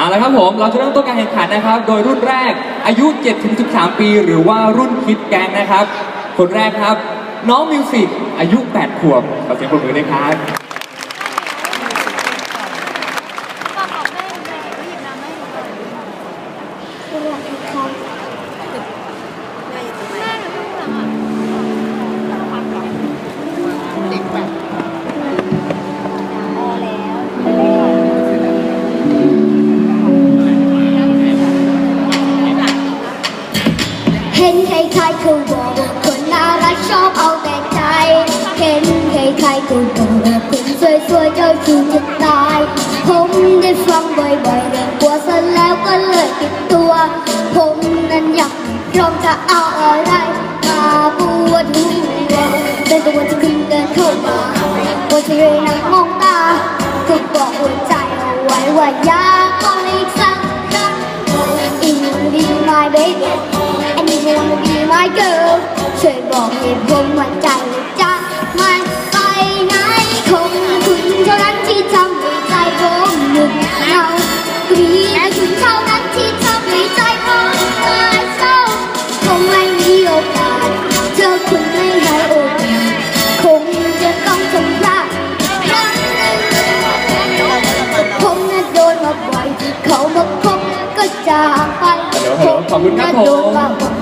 เอาละครับผมเราจะเริ่มต้นการแข่งขันนะครับ โดยรุ่นแรกอายุ 7-13 ปี หรือว่ารุ่นคิดแกงนะครับ คนแรกครับ น้องมิวสิกอายุ 8 ขวบขอเสียงปรบมือด้วยครับขอแม่แม่หยิบน้ำให้หนูก่อน ใครๆเขาบอกคนน่ารักชอบเอาแต่ใจเห็นใครๆเขาบอกคนสวยๆเจ้าชู้จะตาย ผมได้ฟังบ่อยๆเรื่องกลัวซะแล้วก็เลยติดตัว ผมนั้นอยากพร้อมจะเอาอะไรมาปวดหัวเป็นตัวจะขึ้นเดินเข้ามาว่าจะเรยนั่งมองตาก็บอกหัวใจเอาไว้ว่าอยากขออีกสักครั้ง In be my baby my girl ช่วยบอกเหตุผลว่าใจจะไม่ไปไหนคงคุณเท่านั้นที่ทำให้ใจผมหนึกเหงาก็มีแต่คุณเท่านั้นที่ทำให้ใจผมเกิดเศร้าคงไม่มีโอกาสเจอคุณไม่ให้โอกาสคงจะต้องทำพลาดครั้งหนึ่งผมน่ะโดนมาบ่อยที่เขามาพบก็จากไป ฮัลโหลฮัลโหลขอบคุณครับผมน่ะโดนมาบ่อย